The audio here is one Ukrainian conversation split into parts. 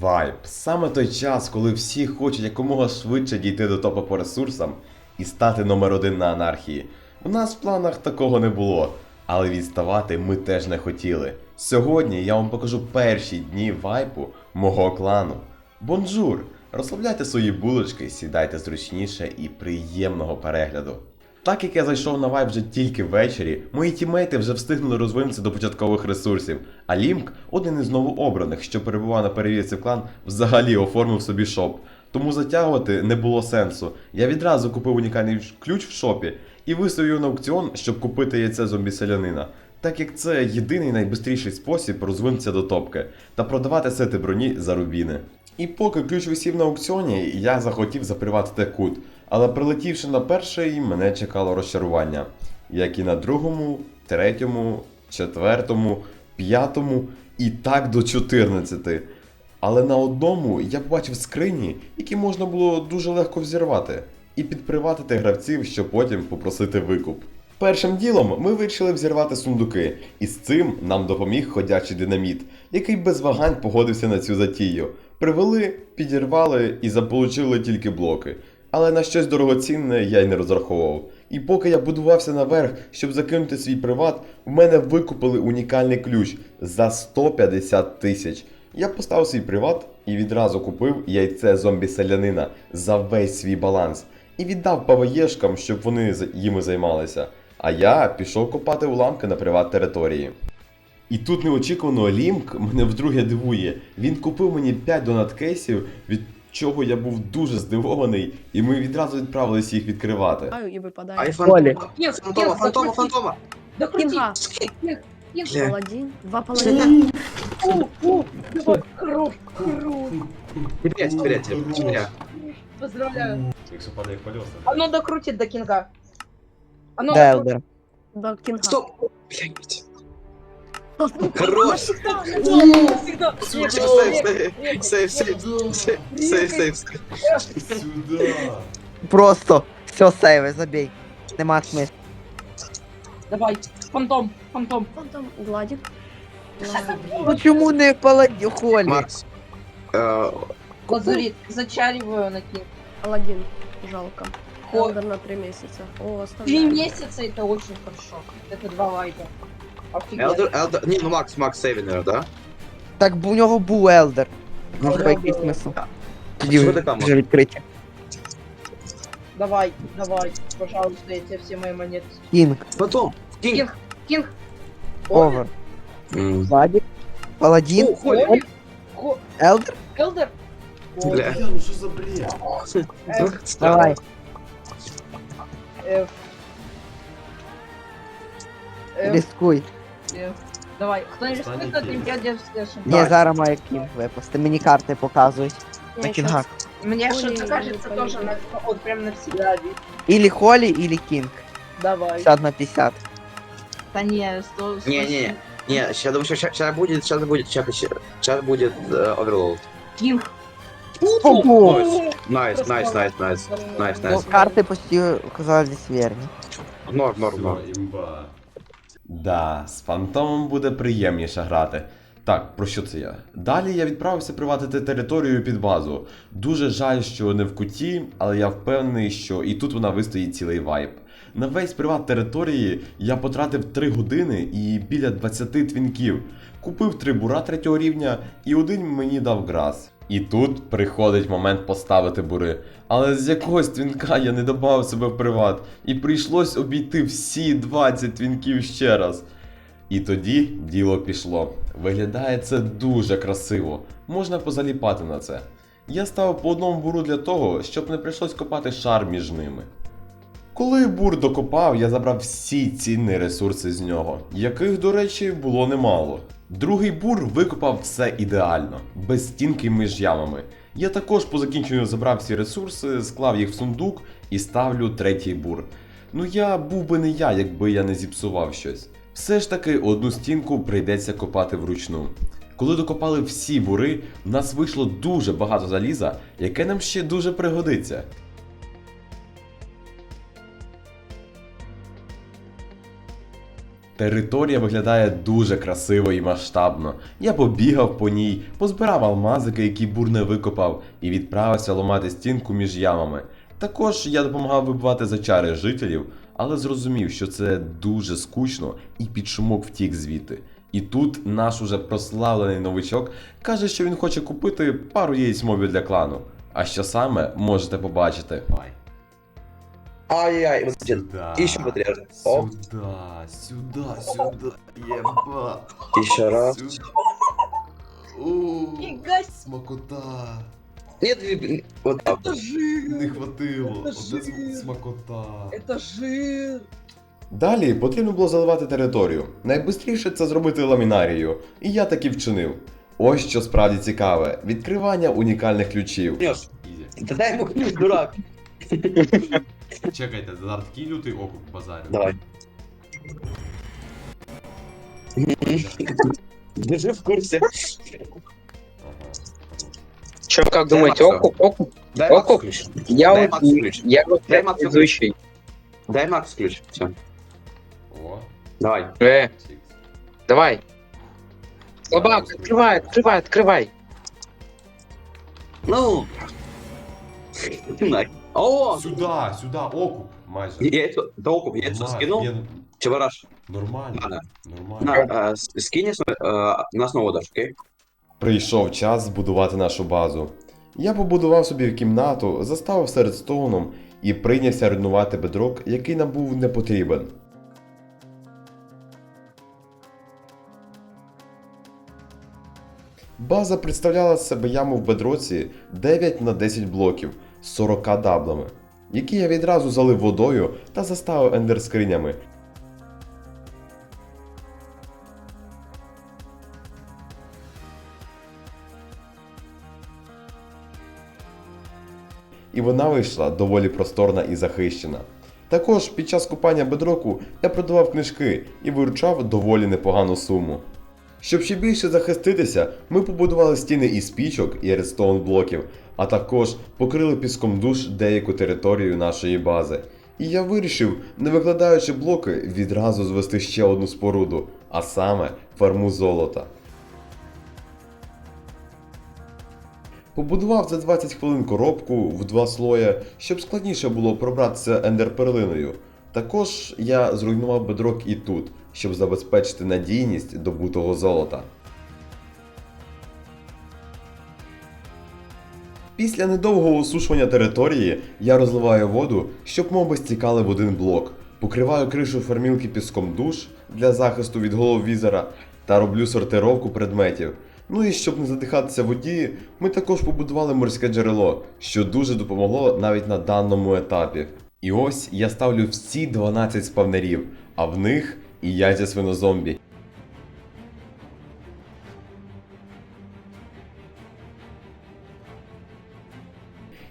Вайб. Саме той час, коли всі хочуть якомога швидше дійти до топу по ресурсам і стати номер один на анархії. У нас в планах такого не було, але відставати ми теж не хотіли. Сьогодні я вам покажу перші дні вайпу мого клану. Бонжур! Розслабляйте свої булочки, сідайте зручніше і приємного перегляду. Так як я зайшов на вайп вже тільки ввечері, мої тімейти вже встигнули розвинутися до початкових ресурсів, а Лімк, один із новообраних, що перебував на перевірці в клан, взагалі оформив собі шоп. Тому затягувати не було сенсу. Я відразу купив унікальний ключ в шопі і виставив на аукціон, щоб купити яйце зомбі-селянина. Так як це єдиний найбистріший спосіб розвинутися до топки та продавати сети броні за рубіни. І поки ключ висів на аукціоні, я захотів заприватити кут. Але прилетівши на перший, мене чекало розчарування. Як і на другому, третьому, четвертому, п'ятому і так до 14. Але на одному я побачив скрині, які можна було дуже легко взірвати, і підприватити гравців, щоб потім попросити викуп. Першим ділом ми вирішили взірвати сундуки, і з цим нам допоміг ходячий динаміт, який без вагань погодився на цю затію. Привели, підірвали і заполучили тільки блоки. Але на щось дорогоцінне я й не розраховував. І поки я будувався наверх, щоб закинути свій приват, в мене викупили унікальний ключ за 150 тисяч. Я поставив свій приват і відразу купив яйце зомбі-селянина за весь свій баланс і віддав паваєшкам, щоб вони їми займалися. А я пішов копати уламки на приват території. І тут неочікувано Лімк мене вдруге дивує. Він купив мені 5 донаткейсів, від чого я був дуже здивований, і ми відразу відправилися їх відкривати. выпадает. Ай, Коля. фантома. Нет, Фантома, фантома, фантома. Кинг. Бля. Паладин. Два паладина. Фу, фу, давай, Круг, круг. Теперь, теперь, теперь, теперь. Поздравляю. Якщо падає колеса. Оно докрутит до кинга. Оно Делдер. До кинга. Стоп! Блядь. Хорош! Сейф, сейф, сейф, сейф, сейф, сейф. Сюди! Просто все сейви, забей. Нема смисла. Давай, фантом, фантом. Гладик. Ну чому не паладі холі? Макс. э, Лазурит, зачариваю на кинг. Паладин. Жалко. Хо- Холдер на три месяца. О, Три оставляем. месяца это очень хорошо. Это два лайка. Офигенно. Элдер, Элдер, не, ну Макс, Макс Сейвенер, да? Так бо у нього був елдер. Може Елдер якийсь був. смисл. Тоді Що вже така, вже відкриті. Давай, давай, пожалуйста, я тебе все мои монеты. Кінг, Потом. Кинг. Кинг, кинг. овер, М, Владік, паладін, О, Холи. Оли. Хо- елдер. Элдер. Бля. ну що за бред? Давай. Э, э, Рискуй. э, Давай, кто не Останній рискует, кинг. тем я держу слэшем. Ні, зараз має кінг випасти. Мені карти показують. Я На еще кінгах. Мне Ой, что-то не кажется понимаю. тоже на, вот прям навсегда. ведь. Ілі холі, ілі кінг. Давай. 50 на 50. Да не, сто, сто- Не-не. Не, сейчас думаю, сейчас будет, сейчас будет, сейчас будет э, оверлоуд. Кинг. Ого! Найс, найс, найс, найс, найс, Ну, найс. карти почти оказались вірні. Норм, норм, норм. Все, імба. Да, з фантомом буде приємніше грати. Так, про що це я? Далі я відправився приватити територію під базу. Дуже жаль, що не в куті, але я впевнений, що і тут вона вистоїть цілий вайб. На весь приват території я потратив 3 години і біля 20 твінків. Купив 3 бура третього рівня і один мені дав грас. І тут приходить момент поставити бури. Але з якогось твінка я не додав себе в приват, і прийшлось обійти всі 20 твінків ще раз. І тоді діло пішло. Виглядає це дуже красиво. Можна позаліпати на це. Я ставив по одному буру для того, щоб не прийшлось копати шар між ними. Коли бур докопав, я забрав всі цінні ресурси з нього, яких, до речі, було немало. Другий бур викопав все ідеально, без стінки між ямами. Я також по закінченню забрав всі ресурси, склав їх в сундук і ставлю третій бур. Ну я був би не я, якби я не зіпсував щось. Все ж таки одну стінку прийдеться копати вручну. Коли докопали всі бури, в нас вийшло дуже багато заліза, яке нам ще дуже пригодиться. Територія виглядає дуже красиво і масштабно. Я побігав по ній, позбирав алмазики, які бурне викопав, і відправився ламати стінку між ямами. Також я допомагав вибивати зачари жителів, але зрозумів, що це дуже скучно і під шумок втік звідти. І тут наш уже прославлений новичок каже, що він хоче купити пару яєць мобів для клану. А що саме можете побачити. Ай-яй, вот один. И еще подряд. Оп, Сюда, сюда, сюда, еба. еще раз. Фига с- смакота. Нет, вот так. Это жир! Не хватило. Це ж- Оце смакота. Это жир! Далі потрібно було заливати територію. Найбистріше це зробити ламінарію. І я таки вчинив. Ось що справді цікаве: відкривання унікальних ключів. Дай ему ключ, дурак. Чекайте, зараз такий лютий окуп базарю. Давай. Держи в курсе. Че, как Дай думаете, Максу. окуп, окуп? Дай Окуп. Ключ. Я Дай вот, ключ. я вот Дай Максу. Дай Макс ключ. Все. О, Давай. Э, давай. Слабак, открывай, открывай, открывай. Ну. На. О! Сюда, сюда, окуп, майже. Яйцо, да окуп, яйцо Нормально, скинул. ні, Чебараш, Нормально, нормально. На, э, с- скинь э, на основу дашь, окей? Прийшов час збудувати нашу базу. Я побудував собі кімнату, заставив серед стоуном і прийнявся руйнувати бедрок, який нам був не потрібен. База представляла з себе яму в бедроці 9 на 10 блоків 40 даблами, які я відразу залив водою та заставив ендерскринями, і вона вийшла доволі просторна і захищена. Також під час купання бедроку я продавав книжки і виручав доволі непогану суму. Щоб ще більше захиститися, ми побудували стіни із пічок і редстоун блоків, а також покрили піском душ деяку територію нашої бази. І я вирішив, не викладаючи блоки, відразу звести ще одну споруду, а саме ферму золота. Побудував за 20 хвилин коробку в два слоя, щоб складніше було пробратися ендерперлиною. Також я зруйнував бедрок і тут, щоб забезпечити надійність добутого золота. Після недовгого осушування території я розливаю воду, щоб моби стікали в один блок, покриваю кришу фермілки піском душ для захисту від голов візера та роблю сортировку предметів. Ну і щоб не задихатися воді, ми також побудували морське джерело, що дуже допомогло навіть на даному етапі. І ось я ставлю всі 12 спавнерів, а в них і яйця свинозомбі.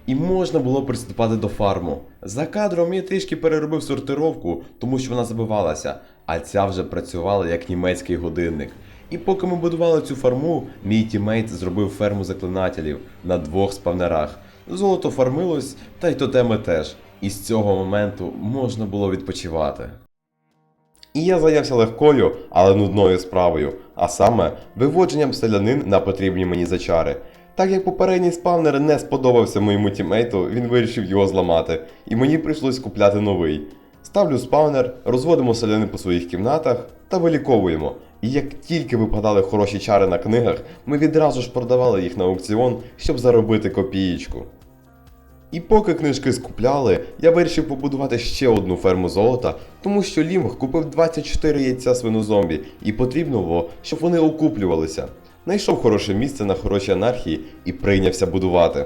І можна було приступати до фарму. За кадром я трішки переробив сортировку, тому що вона забивалася, а ця вже працювала як німецький годинник. І поки ми будували цю фарму, мій тімейт зробив ферму заклинателів на двох спавнерах. Золото фармилось, та й тотеми теж. І з цього моменту можна було відпочивати. І я зайнявся легкою, але нудною справою, а саме виводженням селянин на потрібні мені зачари. Так як попередній спавнер не сподобався моєму тімейту, він вирішив його зламати, і мені прийшлось купляти новий. Ставлю спавнер, розводимо селяни по своїх кімнатах та виліковуємо. І як тільки випадали хороші чари на книгах, ми відразу ж продавали їх на аукціон, щоб заробити копієчку. І поки книжки скупляли, я вирішив побудувати ще одну ферму золота, тому що Лімг купив 24 яйця свинозомбі, і потрібно було, щоб вони окуплювалися. Найшов хороше місце на хорошій анархії і прийнявся будувати.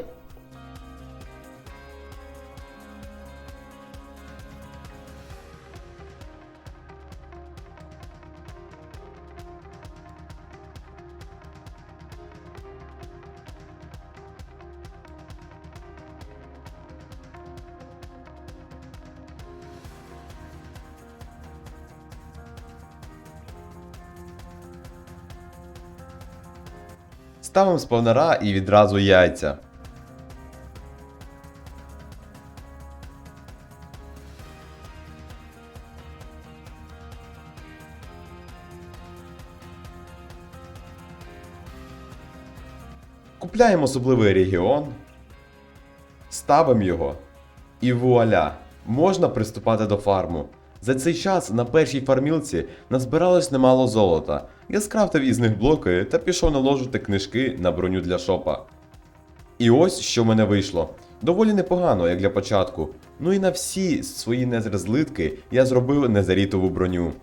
Ставимо сповнера і відразу яйця. Купляємо особливий регіон, ставимо його і вуаля! Можна приступати до фарму. За цей час на першій фармілці назбиралось немало золота. Я скрафтив із них блоки та пішов наложити книжки на броню для шопа. І ось що в мене вийшло. Доволі непогано, як для початку. Ну і на всі свої незрозлитки я зробив незарітову броню.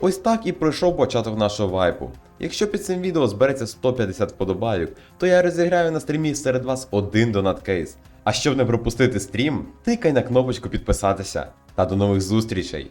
Ось так і пройшов початок нашого вайпу. Якщо під цим відео збереться 150 вподобайок, то я розіграю на стрімі серед вас один донаткейс. А щоб не пропустити стрім, тикай на кнопочку підписатися. Та до нових зустрічей!